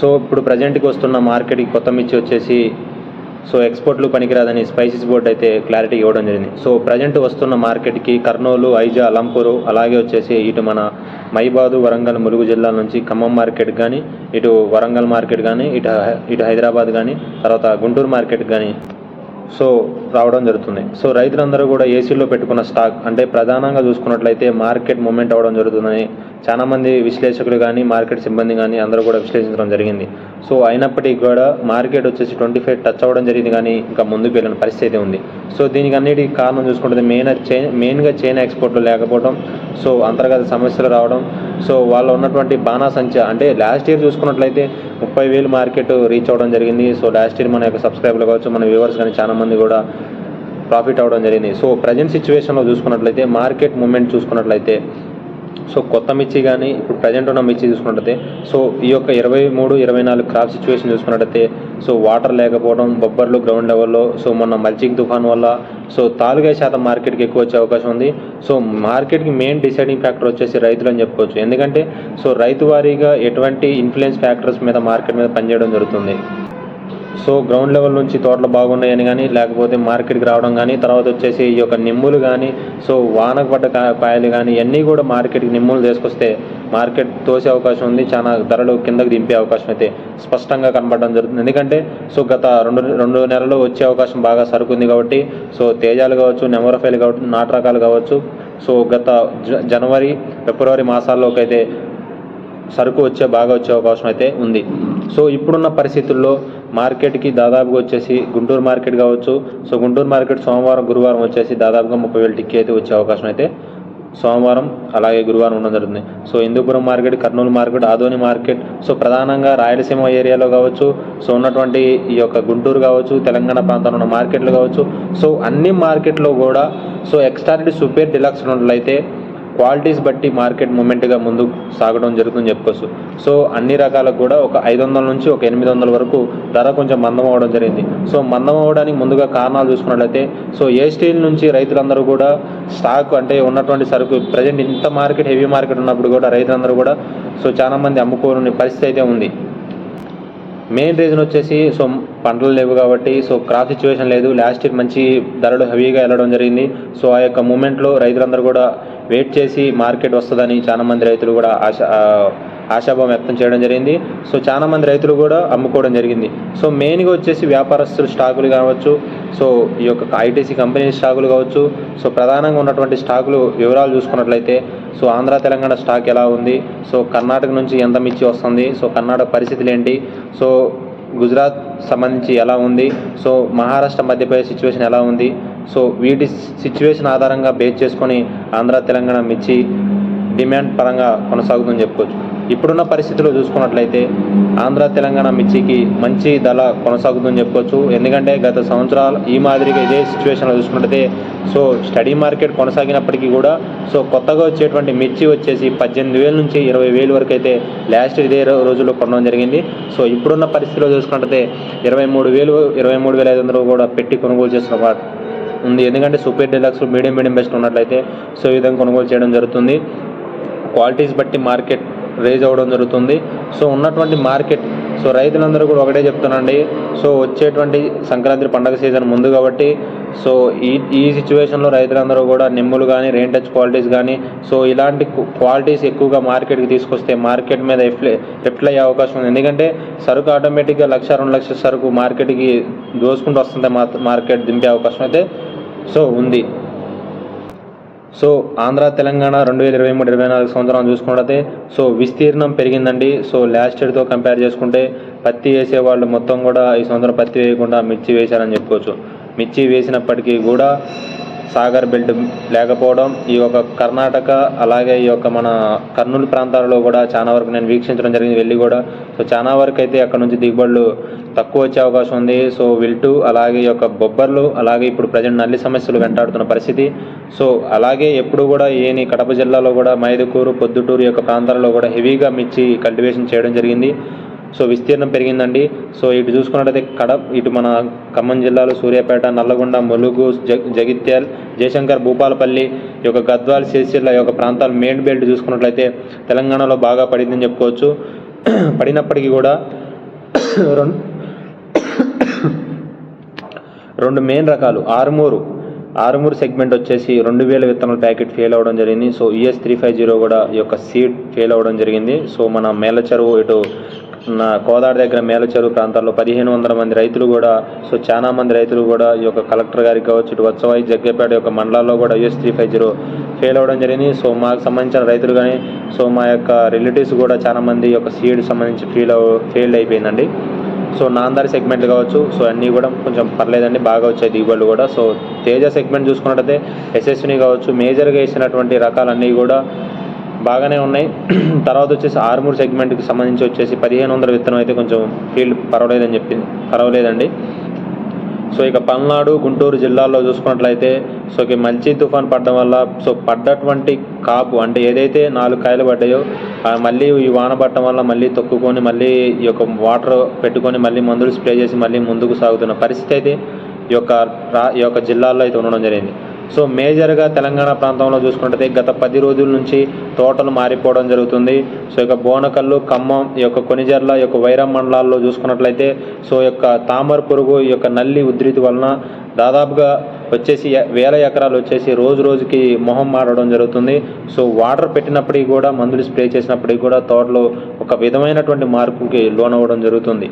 So ఇప్పుడు ప్రజెంట్కి వస్తున్న మార్కెట్కి కొత్త మిర్చి వచ్చేసి సో ఎక్స్పోర్ట్లు పనికిరాదని స్పైసెస్ బోర్డ్ అయితే క్లారిటీ ఇవ్వడం జరిగింది. సో ప్రజెంట్ వస్తున్న మార్కెట్కి కర్నూలు ఐజా అలంపూరు అలాగే వచ్చేసి ఇటు మన మైబాదు వరంగల్ ములుగు జిల్లాల నుంచి ఖమ్మం మార్కెట్ కానీ ఇటు వరంగల్ మార్కెట్ కానీ ఇటు హై- ఇటు హైదరాబాద్ కానీ తర్వాత గుంటూరు మార్కెట్ కానీ సో రావడం జరుగుతుంది. సో రైతులందరూ కూడా ఏసీలో పెట్టుకున్న స్టాక్ అంటే ప్రధానంగా చూసుకున్నట్లయితే మార్కెట్ మూమెంట్ అవ్వడం జరుగుతుందని చాలా మంది విశ్లేషకులు కానీ మార్కెట్ సిబ్బంది కానీ అందరూ కూడా విశ్లేషించడం జరిగింది. సో అయినప్పటికీ కూడా మార్కెట్ వచ్చేసి ట్వంటీ ఫైవ్ టచ్ అవ్వడం జరిగింది కానీ ఇంకా ముందుకు వెళ్ళిన పరిస్థితి ఉంది. సో దీనికి అన్నిటికీ కారణం చూసుకుంటే మెయిన్ చై మెయిన్గా చైనా ఎక్స్పోర్ట్లు లేకపోవడం సో అంతర్గత సమస్యలు రావడం సో వాళ్ళు ఉన్నటువంటి బాణాసంచ అంటే లాస్ట్ ఇయర్ చూసుకున్నట్లయితే ముప్పై వేలు మార్కెట్ రీచ్ అవ్వడం జరిగింది. సో లాస్ట్ ఇయర్ మన యొక్క సబ్స్క్రైబర్లు కావచ్చు మన వ్యూవర్స్ కానీ చాలా మంది కూడా ప్రాఫిట్ అవ్వడం జరిగింది. సో ప్రజెంట్ సిచ్యువేషన్లో చూసుకున్నట్లయితే మార్కెట్ మూమెంట్ చూసుకున్నట్లయితే సో కొత్త మిర్చి కానీ ఇప్పుడు ప్రజెంట్ ఉన్న మిర్చి చూసుకున్నట్లయితే సో ఈ యొక్క ఇరవై మూడు ఇరవై నాలుగు క్రాప్ సిచ్యువేషన్ చూసుకున్నట్టయితే సో వాటర్ లేకపోవడం బొబ్బర్లు గ్రౌండ్ లెవెల్లో సో మొన్న మల్చింగ్ తుఫాన్ వల్ల సో తాలుగాయ శాతం మార్కెట్కి ఎక్కువ వచ్చే అవకాశం ఉంది. సో మార్కెట్కి మెయిన్ డిసైడింగ్ ఫ్యాక్టర్ వచ్చేసి రైతులు అని చెప్పుకోవచ్చు. ఎందుకంటే సో రైతు వారీగా ఎటువంటి ఇన్ఫ్లుయెన్స్ ఫ్యాక్టర్స్ మీద మార్కెట్ మీద పనిచేయడం జరుగుతుంది. సో గ్రౌండ్ లెవెల్ నుంచి తోటలు బాగున్నాయని కానీ లేకపోతే మార్కెట్కి రావడం కానీ తర్వాత వచ్చేసి ఈ యొక్క నిమ్ములు కానీ సో వానకు పడ్డ కాయలు కానీ ఇవన్నీ కూడా మార్కెట్కి నిమ్ములు తీసుకొస్తే మార్కెట్ తోసే అవకాశం ఉంది చాలా ధరలు కిందకు దింపే అవకాశం అయితే స్పష్టంగా కనబడడం జరుగుతుంది. ఎందుకంటే సో గత రెండు రెండు నెలలు వచ్చే అవకాశం బాగా సరుకుంది కాబట్టి సో తేజాలు కావచ్చు నెమరఫైలు కావచ్చు నాటు రకాలు కావచ్చు సో గత జ- జనవరి ఫిబ్రవరి మాసాల్లోకి అయితే సరుకు వచ్చే బాగా వచ్చే అవకాశం అయితే ఉంది. సో ఇప్పుడున్న పరిస్థితుల్లో మార్కెట్కి దాదాపుగా వచ్చేసి గుంటూరు మార్కెట్ కావచ్చు. సో గుంటూరు మార్కెట్ సోమవారం గురువారం వచ్చేసి దాదాపుగా ముప్పై వేల టిక్కీ అయితే వచ్చే అవకాశం అయితే సోమవారం అలాగే గురువారం ఉండడం జరుగుతుంది. So Hindupur market Kurnool market Adoni market so ప్రధానంగా రాయలసీమ ఏరియాలో కావచ్చు. సో ఉన్నటువంటి ఈ యొక్క గుంటూరు కావచ్చు తెలంగాణ ప్రాంతంలో ఉన్న మార్కెట్లు కావచ్చు. సో అన్ని మార్కెట్లో కూడా సో ఎక్స్టార్డి సూపర్ డిలక్స్ ఉన్నట్లయితే క్వాలిటీస్ బట్టి మార్కెట్ మూమెంట్గా ముందుకు సాగడం జరుగుతుందని చెప్పుకోవచ్చు. సో అన్ని రకాలకు కూడా ఒక ఐదు వందల నుంచి ఒక ఎనిమిది వందల వరకు ధర కొంచెం మందం అవ్వడం జరిగింది. సో మందం అవ్వడానికి ముందుగా కారణాలు చూసుకున్నట్లయితే సో ఏ స్టీల్ నుంచి రైతులందరూ కూడా స్టాక్ అంటే ఉన్నటువంటి సరుకు ప్రజెంట్ ఇంత మార్కెట్ హెవీ మార్కెట్ ఉన్నప్పుడు కూడా రైతులందరూ కూడా సో చాలా మంది అమ్ముకోని పరిస్థితి అయితే ఉంది. మెయిన్ రీజన్ వచ్చేసి సో పంటలు లేవు కాబట్టి సో క్రాప్ సిచ్యువేషన్ లేదు. లాస్ట్ ఇయర్ మంచి ధరలు హెవీగా వెళ్ళడం జరిగింది. సో ఆ యొక్క మూమెంట్లో రైతులందరూ కూడా వెయిట్ చేసి మార్కెట్ వస్తుందని చాలా మంది రైతులు కూడా ఆశ ఆశాభావం వ్యక్తం చేయడం జరిగింది. సో చాలా మంది రైతులు కూడా అమ్ముకోవడం జరిగింది. సో మెయిన్గా వచ్చేసి వ్యాపారస్తులు స్టాకులు కావచ్చు సో ఈ యొక్క ఐటీసీ కంపెనీ స్టాకులు కావచ్చు సో ప్రధానంగా ఉన్నటువంటి స్టాకులు వివరాలు చూసుకున్నట్లయితే సో ఆంధ్ర తెలంగాణ స్టాక్ ఎలా ఉంది సో కర్ణాటక నుంచి ఎంత మిర్చి వస్తుంది సో కర్ణాటక పరిస్థితులు ఏంటి సో గుజరాత్ సంబంధించి ఎలా ఉంది సో మహారాష్ట్ర మధ్యప్రదేశ్ సిచ్యువేషన్ ఎలా ఉంది సో వీటి సిచ్యువేషన్ ఆధారంగా బేస్ చేసుకొని ఆంధ్ర తెలంగాణ మిర్చి డిమాండ్ పరంగా కొనసాగుతుందని చెప్పుకోవచ్చు. ఇప్పుడున్న పరిస్థితుల్లో చూసుకున్నట్లయితే ఆంధ్ర తెలంగాణ మిర్చికి మంచి ధర కొనసాగుతుందని చెప్పుకోవచ్చు. ఎందుకంటే గత సంవత్సరాలు ఈ మాదిరిగా ఇదే సిచ్యువేషన్లో చూసుకున్నట్లయితే సో స్టడీ మార్కెట్ కొనసాగినప్పటికీ కూడా సో కొత్తగా వచ్చేటువంటి మిర్చి వచ్చేసి పద్దెనిమిది వేల నుంచి ఇరవై వేలు వరకు అయితే లాస్ట్ ఇదే రోజుల్లో కొనడం జరిగింది. సో ఇప్పుడున్న పరిస్థితిలో చూసుకున్నట్లయితే ఇరవై మూడు వేలు ఇరవై మూడు వేల ఐదు వందలు కూడా పెట్టి కొనుగోలు చేస్తున్న ఉంది. ఎందుకంటే super deluxe medium medium best ఉన్నట్లయితే సో ఈ విధంగా కొనుగోలు చేయడం జరుగుతుంది. క్వాలిటీస్ బట్టి మార్కెట్ రేజ్ అవ్వడం జరుగుతుంది. సో ఉన్నటువంటి మార్కెట్ సో రైతులందరూ కూడా ఒకటే చెప్తున్నాండి సో వచ్చేటువంటి సంక్రాంతి పండగ సీజన్ ముందు కాబట్టి సో ఈ ఈ సిచ్యువేషన్లో రైతులందరూ కూడా నిమ్ములు కానీ రెయిన్ టచ్ క్వాలిటీస్ కానీ సో ఇలాంటి క్వాలిటీస్ ఎక్కువగా మార్కెట్కి తీసుకొస్తే మార్కెట్ మీద ఎఫ్లే అయ్యే అవకాశం ఉంది. ఎందుకంటే సరుకు ఆటోమేటిక్గా లక్ష రెండు లక్షల సరుకు మార్కెట్కి దోసుకుంటూ వస్తుంది మా- మార్కెట్ దింపే అవకాశం అయితే సో ఉంది. సో ఆంధ్ర తెలంగాణ రెండు వేల ఇరవై మూడు ఇరవై నాలుగు సంవత్సరం చూసుకున్నట్లయితే సో విస్తీర్ణం పెరిగిందండి. సో లాస్ట్ ఇయర్తో కంపేర్ చేసుకుంటే పత్తి వేసే వాళ్ళు మొత్తం కూడా ఈ సంవత్సరం పత్తి వేయకుండా మిర్చి వేశారని చెప్పుకోవచ్చు. మిర్చి వేసినప్పటికీ కూడా సాగర్ బెల్ట్ లేకపోవడం ఈ యొక్క కర్ణాటక అలాగే ఈ యొక్క మన కర్నూలు ప్రాంతాలలో కూడా చాలా వరకు నేను వీక్షించడం జరిగింది వెళ్ళి కూడా. సో చాలా వరకు అయితే అక్కడ నుంచి దిగుబడులు తక్కువ వచ్చే అవకాశం ఉంది. సో విల్టు అలాగే ఈ యొక్క బొబ్బర్లు అలాగే ఇప్పుడు ప్రజెంట్ నల్లి సమస్యలు వెంటాడుతున్న పరిస్థితి. సో అలాగే ఎప్పుడు కూడా ఏని కడప జిల్లాలో కూడా మైదుకూరు పొద్దుటూరు యొక్క ప్రాంతాలలో కూడా హెవీగా మిర్చి కల్టివేషన్ చేయడం జరిగింది. సో విస్తీర్ణం పెరిగిందండి. సో ఇటు చూసుకున్నట్టయితే కడప ఇటు మన ఖమ్మం జిల్లాలో సూర్యాపేట నల్లగొండ ములుగు జగిత్యాల్ జయశంకర్ భూపాలపల్లి ఈ యొక్క గద్వాల్ సిరిసిల్ల యొక్క ప్రాంతాలు మెయిన్ బెల్ట్ చూసుకున్నట్లయితే తెలంగాణలో బాగా పడిందని చెప్పుకోవచ్చు. పడినప్పటికీ కూడా రెండు రెండు మెయిన్ రకాలు ఆరుమూరు. ఆరుమూరు సెగ్మెంట్ వచ్చేసి రెండు వేల విత్తనాల ప్యాకెట్ ఫెయిల్ అవ్వడం జరిగింది. So ES three five zero కూడా ఈ యొక్క సీడ్ ఫెయిల్ అవ్వడం జరిగింది. సో మన మేల చెరువు ఇటు కోదాడ దగ్గర మేల చెరువు ప్రాంతాల్లో పదిహేను వందల మంది రైతులు కూడా సో చాలా మంది రైతులు కూడా ఈ యొక్క కలెక్టర్ గారికి కావచ్చు ఇటు వత్సవాయి జగ్గేపేట యొక్క మండలాల్లో కూడా US three five zero fail అవ్వడం జరిగింది. సో మాకు సంబంధించిన రైతులు కానీ సో మా యొక్క రిలేటివ్స్ కూడా చాలా మంది యొక్క సీడ్ సంబంధించి ఫెయిల్ ఫెయిల్ అయిపోయిందండి. సో నాందారి సెగ్మెంట్లు కావచ్చు సో అన్నీ కూడా కొంచెం పర్లేదండి బాగా వచ్చాయి దిగుబడులు కూడా. సో తేజ సెగ్మెంట్ చూసుకున్నట్టయితే ఎస్ఎస్ని కావచ్చు మేజర్గా వేసినటువంటి రకాలన్నీ కూడా బాగానే ఉన్నాయి. తర్వాత వచ్చేసి ఆర్మూర్ సెగ్మెంట్కి సంబంధించి వచ్చేసి పదిహేను వందల విత్తనం అయితే కొంచెం ఫీల్డ్ పర్వాలేదని చెప్పింది పర్వాలేదండి. సో ఇక పల్నాడు గుంటూరు జిల్లాల్లో చూసుకున్నట్లయితే సో ఇక మంచి తుఫాన్ పడడం వల్ల సో పడ్డటువంటి కాపు అంటే ఏదైతే నాలుగు కాయలు పడ్డాయో మళ్ళీ ఈ వాన పడటం వల్ల మళ్ళీ తొక్కుకొని మళ్ళీ ఈ యొక్క వాటర్ పెట్టుకొని మళ్ళీ మందులు స్ప్రే చేసి మళ్ళీ ముందుకు సాగుతున్న పరిస్థితి అయితే ఈ యొక్క రా ఈ యొక్క జిల్లాల్లో అయితే ఉండడం జరిగింది. సో మేజర్గా తెలంగాణ ప్రాంతంలో చూసుకుంటే గత పది రోజుల నుంచి తోటలు మారిపోవడం జరుగుతుంది. సో ఇక బోనకల్లు ఖమ్మం ఈ యొక్క కొనిజర్ల ఈ యొక్క వైరం మండలాల్లో చూసుకున్నట్లయితే సో యొక్క తామర పురుగు ఈ యొక్క నల్లి ఉధృతి వలన దాదాపుగా వచ్చేసి వేల ఎకరాలు వచ్చేసి రోజు రోజుకి మొహం మారడం జరుగుతుంది. సో వాటర్ పెట్టినప్పటికీ కూడా మందులు స్ప్రే చేసినప్పటికీ కూడా తోటలో ఒక విధమైనటువంటి మార్పుకి లోనవ్వడం జరుగుతుంది.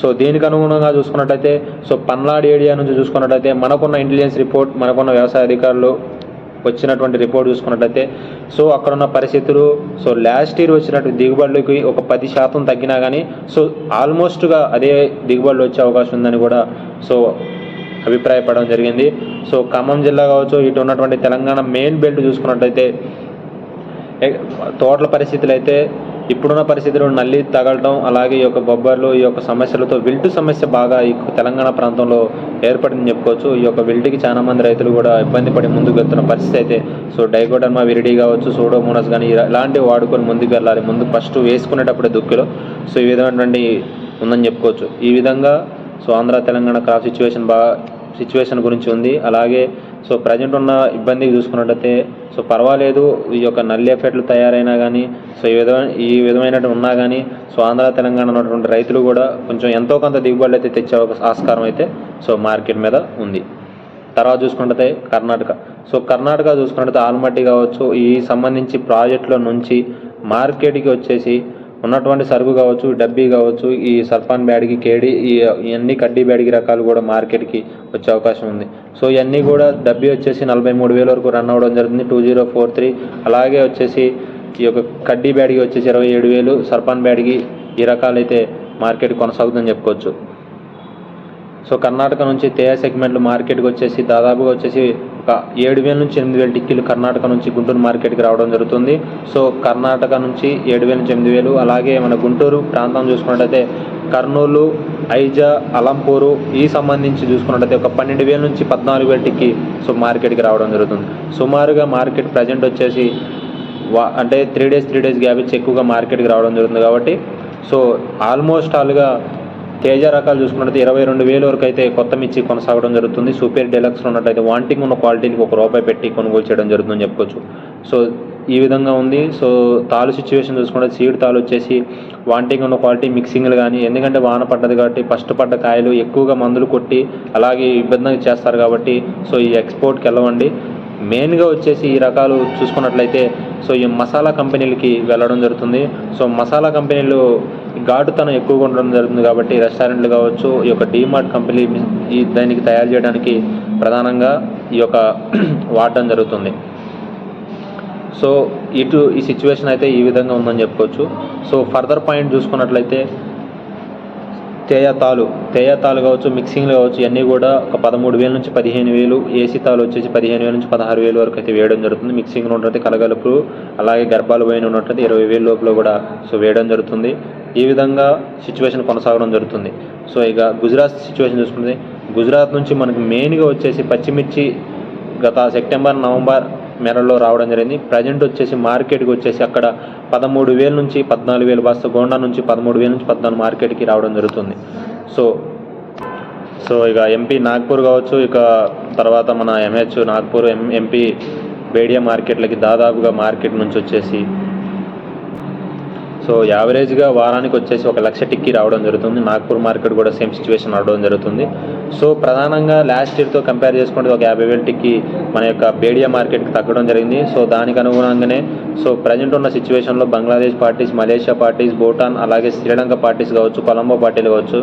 సో దీనికి అనుగుణంగా చూసుకున్నట్టయితే సో పల్నాడు ఏరియా నుంచి చూసుకున్నట్టయితే మనకున్న ఇంటెలిజెన్స్ రిపోర్ట్ మనకున్న వ్యవసాయ అధికారులు వచ్చినటువంటి రిపోర్ట్ చూసుకున్నట్టయితే సో అక్కడ ఉన్న పరిస్థితులు సో లాస్ట్ ఇయర్ వచ్చినటువంటి దిగుబడులకి ఒక పది శాతం తగ్గినా కానీ సో ఆల్మోస్ట్గా అదే దిగుబడులు వచ్చే అవకాశం ఉందని కూడా సో అభిప్రాయపడడం జరిగింది. సో ఖమ్మం జిల్లా కావచ్చు ఇటు ఉన్నటువంటి తెలంగాణ మెయిన్ బెల్ట్ చూసుకున్నట్టయితే తోటల పరిస్థితులు అయితే ఇప్పుడున్న పరిస్థితిలో నల్లి తగలటం అలాగే ఈ యొక్క బొబ్బర్లు ఈ యొక్క సమస్యలతో విల్టు సమస్య బాగా ఈ తెలంగాణ ప్రాంతంలో ఏర్పడిందని చెప్పుకోవచ్చు. ఈ యొక్క విల్టుకి చాలా మంది రైతులు కూడా ఇబ్బంది పడి ముందుకు వెళ్తున్న పరిస్థితి అయితే సో డైకోడర్మా విరిడి కావచ్చు సోడోమోనస్ కానీ ఇలాంటివి వాడుకొని ముందుకు వెళ్ళాలి. ముందు ఫస్ట్ వేసుకునేటప్పుడే దుక్కిలో. సో ఈ విధమైనటువంటి ఉందని చెప్పుకోవచ్చు. ఈ విధంగా so Andhra Telangana crop situation బాగా సిచ్యువేషన్ గురించి ఉంది. అలాగే సో ప్రజెంట్ ఉన్న ఇబ్బంది చూసుకున్నట్టయితే సో పర్వాలేదు ఈ యొక్క నల్లి ఎఫెక్ట్లు తయారైనా కానీ సో ఈ విధమైన ఈ విధమైన ఉన్నా కానీ సో ఆంధ్ర తెలంగాణ ఉన్నటువంటి రైతులు కూడా కొంచెం ఎంతో కొంత దిగుబడులు అయితే తెచ్చే ఒక ఆస్కారం అయితే సో మార్కెట్ మీద ఉంది. తర్వాత చూసుకుంటే కర్ణాటక. సో కర్ణాటక చూసుకున్నట్టయితే ఆల్మట్టి కావచ్చు ఈ సంబంధించి ప్రాజెక్టుల నుంచి మార్కెట్కి వచ్చేసి ఉన్నటువంటి సరుకు కావచ్చు డబ్బీ కావచ్చు ఈ సర్ఫాన్ బ్యాడ్కి కేడి ఈ ఇవన్నీ కడ్డీ బ్యాడ్కి రకాలు కూడా మార్కెట్కి వచ్చే అవకాశం ఉంది. సో ఇవన్నీ కూడా డబ్బీ వచ్చేసి నలభై మూడు వేల వరకు రన్ అవ్వడం జరుగుతుంది టూ జీరో ఫోర్ త్రీ. అలాగే వచ్చేసి ఈ యొక్క కడ్డీ బ్యాడ్కి వచ్చేసి ఇరవై ఏడు వేలు సర్ఫాన్ బ్యాడ్కి ఈ రకాలైతే మార్కెట్ కొనసాగుతుందని చెప్పుకోవచ్చు. సో కర్ణాటక నుంచి తేయ సెగ్మెంట్లు మార్కెట్కి వచ్చేసి దాదాపుగా వచ్చేసి ఒక ఏడు వేల నుంచి ఎనిమిది వేల టిక్కీలు కర్ణాటక నుంచి గుంటూరు మార్కెట్కి రావడం జరుగుతుంది. సో కర్ణాటక నుంచి ఏడు వేల నుంచి ఎనిమిది వేలు అలాగే మన గుంటూరు ప్రాంతం చూసుకున్నట్టయితే కర్నూలు ఐజా అలంపూరు ఈ సంబంధించి చూసుకున్నట్టయితే ఒక పన్నెండు వేల నుంచి పద్నాలుగు వేల టిక్కి సో మార్కెట్కి రావడం జరుగుతుంది. సుమారుగా మార్కెట్ ప్రజెంట్ వచ్చేసి వా అంటే three days three days gap ఇచ్చి ఎక్కువగా మార్కెట్కి రావడం జరుగుతుంది కాబట్టి సో ఆల్మోస్ట్ ఆల్గా తేజ రకాలు చూసుకున్నట్లయితే ఇరవై రెండు వేల వరకు అయితే కొత్త మిర్చి కొనసాగడం జరుగుతుంది. సూపర్ డెలక్స్ ఉన్నట్టయితే వాంటింగ్ ఉన్న క్వాలిటీకి ఒక రూపాయి పెట్టి కొనుగోలు చేయడం జరుగుతుందని చెప్పుకోవచ్చు. సో ఈ విధంగా ఉంది. సో తాలు సిచ్యువేషన్ చూసుకుంటే సీడ్ తాలు వచ్చేసి వాంటింగ్ ఉన్న క్వాలిటీ మిక్సింగ్లు కానీ ఎందుకంటే వాన పడ్డది కాబట్టి ఫస్ట్ పడ్డ కాయలు ఎక్కువగా మందులు కొట్టి అలాగే ఇబ్బంది చేస్తారు కాబట్టి సో ఈ ఎక్స్పోర్ట్కి వెళ్ళవండి. మెయిన్గా వచ్చేసి ఈ రకాలు చూసుకున్నట్లయితే సో ఈ మసాలా కంపెనీలకి వెళ్ళడం జరుగుతుంది. సో మసాలా కంపెనీలు ఘాటుతనం ఎక్కువగా ఉండడం జరుగుతుంది కాబట్టి రెస్టారెంట్లు కావచ్చు ఈ యొక్క డీమార్ట్ కంపెనీ ఈ దానికి తయారు చేయడానికి ప్రధానంగా ఈ యొక్క వాడడం జరుగుతుంది. సో ఇటు ఈ సిచ్యువేషన్ అయితే ఈ విధంగా ఉందని చెప్పుకోవచ్చు. సో ఫర్దర్ పాయింట్ చూసుకున్నట్లయితే తేయ తేయతాలు తేయ కావచ్చు మిక్సింగ్లు కావచ్చు ఇవన్నీ కూడా ఒక పదమూడు వేల నుంచి పదిహేను వేలు ఏసీ తాలు వచ్చేసి పదిహేను వేల నుంచి పదహారు వేలు వరకు అయితే వేయడం జరుగుతుంది. మిక్సింగ్లో ఉన్నట్టు కలగలుపు అలాగే గర్భాలు పోయిన ఉన్నట్టు ఇరవై వేల లోపల కూడా సో వేయడం జరుగుతుంది. ఈ విధంగా సిచ్యువేషన్ కొనసాగడం జరుగుతుంది. సో ఇక గుజరాత్ సిచ్యువేషన్ చూసుకుంటే గుజరాత్ నుంచి మనకి మెయిన్గా వచ్చేసి పచ్చిమిర్చి గత సెప్టెంబర్ నవంబర్ మేరలో రావడం జరిగింది. ప్రజెంట్ వచ్చేసి మార్కెట్కి వచ్చేసి అక్కడ పదమూడు వేల నుంచి పద్నాలుగు వేల బస్తా గోండా నుంచి పదమూడు వేల నుంచి పద్నాలుగు మార్కెట్కి రావడం జరుగుతుంది. సో సో ఇక ఎంపీ నాగ్పూర్ కావచ్చు ఇక తర్వాత మన MH Nagpur M MP Bedia మార్కెట్లకి దాదాపుగా మార్కెట్ నుంచి వచ్చేసి సో యావరేజ్గా వారానికి వచ్చేసి ఒక లక్ష టిక్కీ రావడం జరుగుతుంది. నాగ్పూర్ మార్కెట్ కూడా సేమ్ సిచ్యువేషన్ రావడం జరుగుతుంది. సో ప్రధానంగా లాస్ట్ ఇయర్తో కంపేర్ చేసుకుంటే ఒక యాభై వేల టిక్కీ మన యొక్క బేడియా మార్కెట్కి తగ్గడం జరిగింది. సో దానికి అనుగుణంగానే సో ప్రజెంట్ ఉన్న సిచ్యువేషన్లో Bangladesh parties Malaysia parties Bhutan అలాగే శ్రీలంక పార్టీస్ కావచ్చు కొలంబో పార్టీలు కావచ్చు.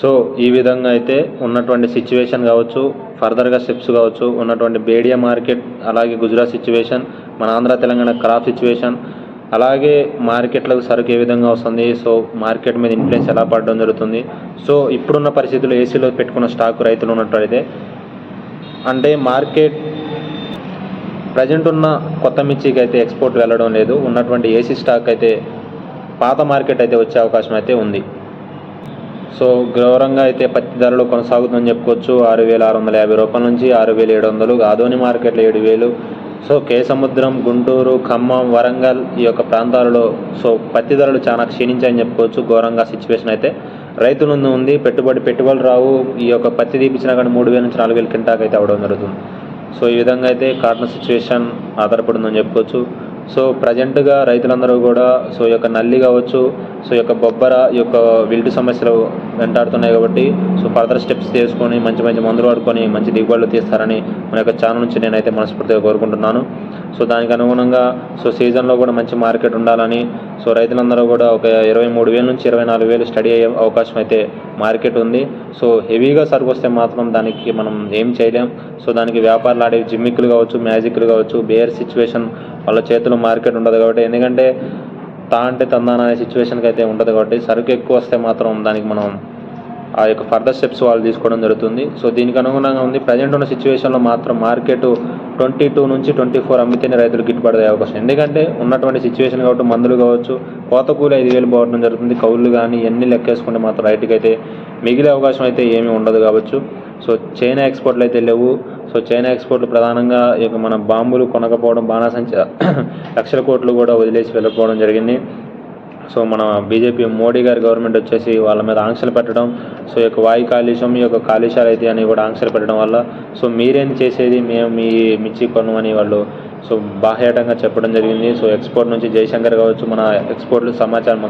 సో ఈ విధంగా అయితే ఉన్నటువంటి సిచ్యువేషన్ కావచ్చు ఫర్దర్గా స్టెప్స్ కావచ్చు ఉన్నటువంటి బేడియా మార్కెట్ అలాగే గుజరాత్ సిచ్యువేషన్ మన ఆంధ్ర తెలంగాణ క్రాప్ సిచ్యువేషన్ అలాగే మార్కెట్లకు సరుకు ఏ విధంగా వస్తుంది? సో మార్కెట్ మీద ఇన్ఫ్లుయెన్స్ ఎలా పడడం జరుగుతుంది? సో ఇప్పుడున్న పరిస్థితుల్లో ఏసీలో పెట్టుకున్న స్టాక్ రైతులు ఉన్నట్లయితే అంటే మార్కెట్ ప్రజెంట్ ఉన్న కొత్త మిర్చికి అయితే ఎక్స్పోర్ట్ వెళ్ళడం లేదు. ఉన్నటువంటి ఏసీ స్టాక్ అయితే పాత మార్కెట్ అయితే వచ్చే అవకాశం అయితే ఉంది. సో ఘోరంగా అయితే పత్తి ధరలు కొనసాగుతుందని చెప్పుకోవచ్చు. ఆరు వేల ఆరు వందల యాభై రూపాయల నుంచి ఆరు వేల ఏడు వందలు. ఆదోని మార్కెట్లో ఏడు వేలు. సో కేసముద్రం గుంటూరు ఖమ్మం వరంగల్ ఈ యొక్క ప్రాంతాలలో సో పత్తి ధరలు చాలా క్షీణించాయని చెప్పుకోవచ్చు ఘోరంగా సిచ్యువేషన్ అయితే. రైతుల ముందు ఉంది పెట్టుబడి పెట్టుబడులు రావు ఈ యొక్క పత్తి తీపించినా కానీ మూడు వేల నుంచి నాలుగు వేల కింటాక్ అయితే అవడం జరుగుతుంది. సో ఈ విధంగా అయితే కాటన్ సిచ్యువేషన్ ఆధారపడిందని చెప్పుకోవచ్చు. సో ప్రజెంట్గా రైతులందరూ కూడా సో ఈ యొక్క నల్లి కావచ్చు సో ఈ యొక్క బొబ్బర ఈ యొక్క విల్టు సమస్యలు వెంటాడుతున్నాయి కాబట్టి సో ఫర్దర్ స్టెప్స్ తీసుకొని మంచి మంచి మందులు వాడుకొని మంచి దిగుబడులు తీస్తారని మన యొక్క ఛానల్ నుంచి నేనైతే మనస్ఫూర్తిగా కోరుకుంటున్నాను. సో దానికి అనుగుణంగా సో సీజన్లో కూడా మంచి మార్కెట్ ఉండాలని సో రైతులందరూ కూడా ఒక ఇరవై మూడు వేల నుంచి ఇరవై నాలుగు వేలు స్టడీ అయ్యే అవకాశం అయితే మార్కెట్ ఉంది. సో హెవీగా సరుకు వస్తే మాత్రం దానికి మనం ఏం చేయలేం. సో దానికి వ్యాపారాలు ఆడే జిమ్మిక్లు కావచ్చు మ్యాజిక్లు కావచ్చు బేర్ సిచ్యువేషన్ వాళ్ళ చేతిలో మార్కెట్ ఉండదు కాబట్టి ఎందుకంటే తా అంటే తందాన అనే సిచ్యువేషన్కి అయితే ఉండదు కాబట్టి సరుకు ఎక్కువ వస్తే మాత్రం దానికి మనం ఆ యొక్క ఫర్దర్ స్టెప్స్ వాళ్ళు తీసుకోవడం జరుగుతుంది. సో దీనికి అనుగుణంగా ఉంది. ప్రజెంట్ ఉన్న సిచ్యువేషన్లో మాత్రం మార్కెట్ ట్వంటీ టూ నుంచి ట్వంటీ ఫోర్ అమ్మితేనే రైతులు గిట్టుబాటు అయ్యే అవకాశం. ఎందుకంటే ఉన్నటువంటి సిచ్యువేషన్ కాబట్టి మందులు కావచ్చు కోత కూలి ఐదు వేలు పోవడం జరుగుతుంది. కౌళ్ళు కానీ ఎన్ని లెక్కేసుకుంటే మాత్రం రైతుకి అయితే మిగిలే అవకాశం అయితే ఏమీ ఉండదు కావచ్చు. సో చైనా ఎక్స్పోర్ట్లు అయితే లేవు. సో చైనా ఎక్స్పోర్ట్లు ప్రధానంగా ఈ యొక్క మన బాంబులు కొనకపోవడం బాణాసంచ లక్షల కోట్లు కూడా వదిలేసి వెళ్ళిపోవడం జరిగింది. సో మన బీజేపీ మోడీ గారి గవర్నమెంట్ వచ్చేసి వాళ్ళ మీద ఆంక్షలు పెట్టడం సో యొక్క వాయు కాలుష్యం ఈ యొక్క కాలుష్యాలు అయితే అని కూడా ఆంక్షలు పెట్టడం వల్ల సో మీరేం చేసేది? మేము మీ మిర్చి కొను అని వాళ్ళు సో బాహ్యాటంగా చెప్పడం జరిగింది. సో ఎక్స్పోర్ట్ నుంచి జయశంకర్ కావచ్చు మన ఎక్స్పోర్ట్లు సమాచారం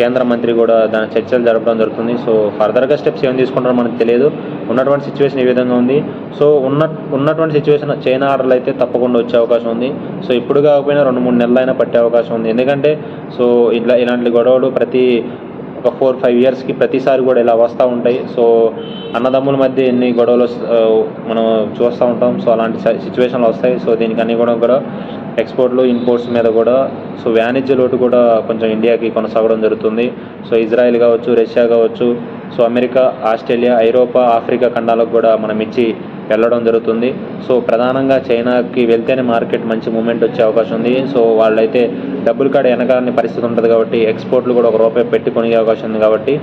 కేంద్ర మంత్రి కూడా దాని చర్చలు జరపడం జరుగుతుంది. సో ఫర్దర్గా స్టెప్స్ ఏం తీసుకుంటారో మనకు తెలియదు. ఉన్నటువంటి సిచ్యువేషన్ ఈ విధంగా ఉంది. సో ఉన్న ఉన్నటువంటి సిచ్యువేషన్ చైనా ఆర్డర్లు అయితే తప్పకుండా వచ్చే అవకాశం ఉంది. సో ఇప్పుడు కాకపోయినా రెండు మూడు నెలలైనా పట్టే అవకాశం ఉంది. ఎందుకంటే సో ఇట్లా ఇలాంటి గొడవలు ప్రతి ఒక ఫోర్ ఫైవ్ ఇయర్స్కి ప్రతిసారి కూడా ఇలా వస్తూ ఉంటాయి. సో అన్నదమ్ముల మధ్య ఎన్ని గొడవలు మనం చూస్తూ ఉంటాం. సో అలాంటి సిచ్యువేషన్లు వస్తాయి. సో దీనికి అన్ని కూడా కూడా ఎక్స్పోర్ట్లు ఇంపోర్ట్స్ మీద కూడా సో వాణిజ్య లోటు కూడా కొంచెం ఇండియాకి కొనసాగడం జరుగుతుంది. సో ఇజ్రాయెల్ కావచ్చు రష్యా కావచ్చు సో అమెరికా ఆస్ట్రేలియా ఐరోపా ఆఫ్రికా ఖండాలకు కూడా మనం ఇచ్చి వెళ్ళడం జరుగుతుంది. సో ప్రధానంగా చైనాకి వెళ్తేనే మార్కెట్ మంచి మూమెంట్ వచ్చే అవకాశం ఉంది. సో వాళ్ళైతే డబ్బులు కాడ వెనకాలని పరిస్థితి ఉంటుంది కాబట్టి ఎక్స్పోర్ట్లు కూడా ఒక రూపాయి పెట్టి కొనే అవకాశం ఉంది కాబట్టి.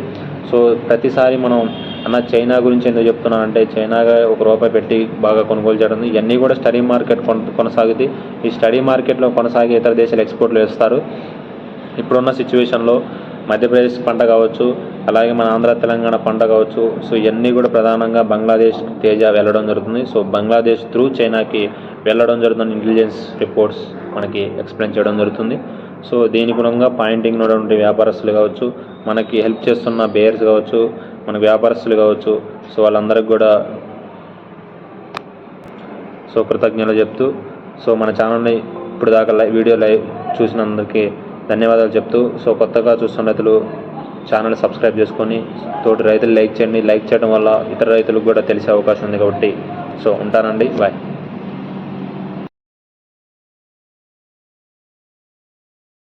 సో ప్రతిసారి మనం అన్న చైనా గురించి ఎందుకు చెప్తున్నాను అంటే చైనాగా ఒక రూపాయి పెట్టి బాగా కొనుగోలు చేయడం ఇవన్నీ కూడా స్టడీ మార్కెట్ కొన కొనసాగుతుంది ఈ స్టడీ మార్కెట్లో కొనసాగి ఇతర దేశాలు ఎక్స్పోర్ట్లు వేస్తారు. ఇప్పుడున్న సిచ్యువేషన్లో మధ్యప్రదేశ్ పంట కావచ్చు అలాగే మన ఆంధ్ర తెలంగాణ పంట కావచ్చు. సో ఇవన్నీ కూడా ప్రధానంగా బంగ్లాదేశ్ తేజ వెళ్ళడం జరుగుతుంది. సో బంగ్లాదేశ్ త్రూ చైనాకి వెళ్ళడం జరుగుతుంది ఇంటెలిజెన్స్ రిపోర్ట్స్ మనకి ఎక్స్ప్లెయిన్ చేయడం జరుగుతుంది. సో దీని గుణంగా పాయింటింగ్ ఉన్నటువంటి వ్యాపారస్తులు కావచ్చు మనకి హెల్ప్ చేస్తున్న బేయర్స్ కావచ్చు మన వ్యాపారస్తులు కావచ్చు. సో వాళ్ళందరికీ కూడా సో కృతజ్ఞతలు చెప్తూ సో మన ఛానల్ని ఇప్పుడు దాకా లైవ్ వీడియో లైవ్ చూసినందుకు ధన్యవాదాలు చెప్తూ సో కొత్తగా చూస్తున్న రైతులు ఛానల్ సబ్స్క్రైబ్ చేసుకొని తోటి రైతులు లైక్ చేయండి. లైక్ చేయడం వల్ల ఇతర రైతులకు కూడా తెలిసే అవకాశం ఉంది కాబట్టి. సో ఉంటానండి. బాయ్.